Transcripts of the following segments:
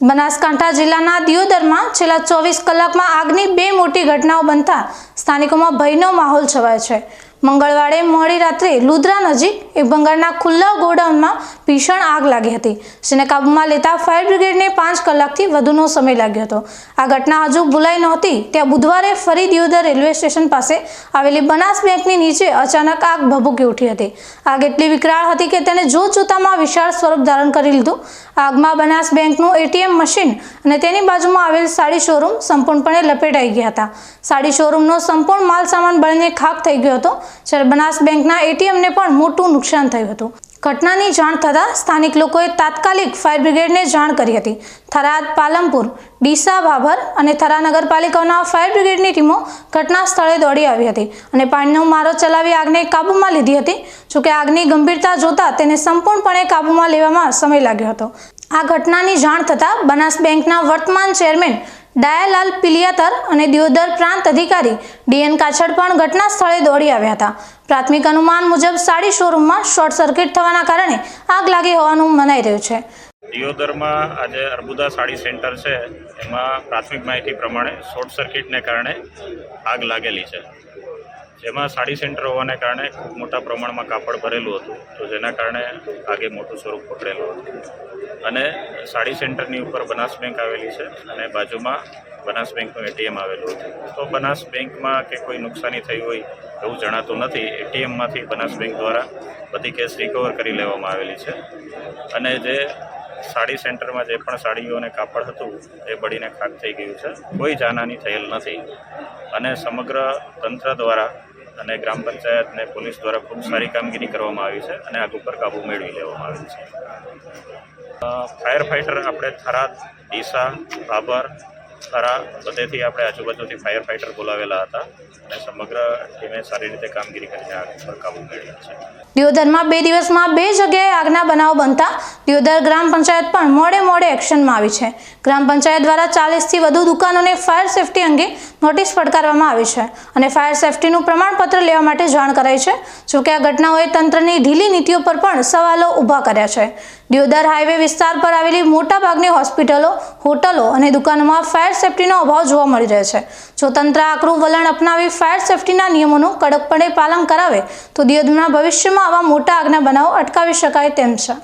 બનાસકાંઠા જિલ્લાના દિયોદરમાં છેલ્લા ચોવીસ કલાકમાં આગની બે મોટી ઘટનાઓ બનતા સ્થાનિકોમાં ભયનો માહોલ છવાયો છે. મંગળવારે મોડી રાત્રે લુદ્રા નજીક એક બંગાળના ખુલ્લા ગોડાઉનમાં ભીષણ આગ લાગી હતી. જેને કાબૂમાં લેતા ફાયર બ્રિગેડને પાંચ કલાકથી વધુનો સમય લાગ્યો હતો. આ ઘટના હજુ ભૂલાઈ નહોતી. ત્યાં બુધવારે ફરી દિયોદર રેલવે સ્ટેશન પાસે આવેલી બનાસ બેંકની નીચે અચાનક આગ ભભૂકી ઉઠી હતી. આગ એટલી વિકરાળ હતી કે તેને જોત જોતામાં વિશાળ સ્વરૂપ ધારણ કરી લીધું. આગમાં બનાસ બેંકનું એટીએમ મશીન અને તેની બાજુમાં આવેલ સાડી શોરૂમ સંપૂર્ણપણે લપેટાઈ ગયા હતા. સાડી શોરૂમનો સંપૂર્ણ માલ સામાન બળીને ખાક થઈ ગયો હતો, જ્યારે બનાસ બેંકના એટીએમને પણ મોટું નુકસાન થયું હતું. ઘટનાની જાણ થતાં સ્થાનિક લોકોએ તાત્કાલિક ફાયર બ્રિગેડને જાણ કરી હતી. થરાદ પાલમપુર ડીસા ભાભર અને થરા નગરપાલિકાના ફાયર બ્રિગેડની ટીમો ઘટના સ્થળે દોડી આવી હતી અને પાણીનો મારો ચલાવી આગને કાબૂમાં લીધી હતી. જોકે આગની ગંભીરતા જોતા તેને સંપૂર્ણપણે કાબૂમાં લેવામાં સમય લાગ્યો હતો. આ ઘટનાની જાણ થતાં બનાસ બેંકના વર્તમાન ચેરમેન ડાયાલાલ પિલિયાતર અને દિયોદર પ્રાંત અધિકારી ડીએન કાછડ પણ ઘટના સ્થળે દોડી આવ્યા હતા. પ્રાથમિક અનુમાન મુજબ સાડી શોરૂમમાં શોર્ટ સર્કિટ થવાના કારણે આગ લાગી હોવાનું મનાઈ રહ્યું છે. દિયોદરમાં આજે અર્બુદા સાડી સેન્ટર છે. એમાં પ્રાથમિક માહિતી પ્રમાણે શોર્ટ સર્કિટને કારણે આગ લાગેલી છે. જેમાં સાડી સેન્ટર હોવાને કારણે ખૂબ મોટા પ્રમાણમાં કાપડ ભરેલું હતું. તો જેના કારણે આગે મોટું સ્વરૂપ પકડેલું હતું. અને સાડી સેન્ટરની ઉપર બનાસ બેંક આવેલી છે અને બાજુમાં બનાસ બેંકનું એટીએમ આવેલું હતું. તો બનાસ બેંકમાં કે કોઈ નુકસાની થઈ હોય એવું જણાતું નથી, એટીએમમાંથી બનાસ બેંક દ્વારા બધી કેસ રિકવર કરી લેવામાં આવેલી છે. અને જે સાડી સેન્ટરમાં જે પણ સાડીઓને કાપડ હતું, એ બળીને ખાક થઈ ગયું છે. કોઈ જાનહાની થયેલ નથી. અને સમગ્ર તંત્ર દ્વારા અને ગ્રામ પંચાયત અને પોલીસ દ્વારા ખૂબ સારી કામગીરી કરવામાં આવી છે અને આગ ઉપર કાબૂ મેળવી લેવામાં આવ્યું છે. ફાયર ફાઇટર આપણે થરાદ, ડીસા, બાબર, થરા બધેથી આપણે આજુબાજુથી ફાયર ફાઇટર બોલાવેલા હતા અને સમગ્ર ટીમે સારી રીતે કામગીરી કરીને આગ ઉપર કાબૂ મેળવ્યા છે. દિયોદરમાં બે દિવસમાં બે જગ્યાએ આગના બનાવ બનતા દિયોદર ગ્રામ પંચાયત પણ મોડે મોડે એક્શનમાં આવી છે. ગ્રામ પંચાયત દ્વારા ચાલીસથી વધુ દુકાનોને ફાયર સેફટી અંગે નોટિસ ફટકારવામાં આવી છે અને ફાયર સેફટીનું પ્રમાણપત્ર લેવા માટે જાણ કરાઈ છે. જોકે આ ઘટનાઓએ તંત્રની ઢીલી નીતિઓ પર પણ સવાલો ઊભા કર્યા છે. દિયોદર હાઈવે વિસ્તાર પર આવેલી મોટાભાગની હોસ્પિટલો, હોટલો અને દુકાનોમાં ફાયર સેફટીનો અભાવ જોવા મળી રહ્યો છે. જો તંત્ર આકરું વલણ અપનાવી ફાયર સેફટીના નિયમોનું કડકપણે પાલન કરાવે, તો દિયોદરના ભવિષ્યમાં આવા મોટા આગના બનાવો અટકાવી શકાય તેમ છે.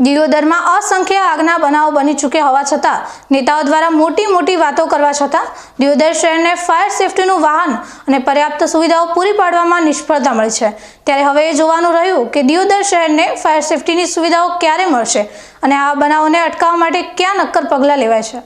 દિયોદરમાં અસંખ્ય આગના બનાવો બની ચૂક્યા હોવા છતાં, નેતાઓ દ્વારા મોટી મોટી વાતો કરવા છતાં, દિયોદર શહેરને ફાયર સેફટીનું વાહન અને પર્યાપ્ત સુવિધાઓ પૂરી પાડવામાં નિષ્ફળતા મળી છે. ત્યારે હવે એ જોવાનું રહ્યું કે દિયોદર શહેરને ફાયર સેફટીની સુવિધાઓ ક્યારે મળશે અને આ બનાવોને અટકાવવા માટે ક્યાં નક્કર પગલાં લેવાય છે.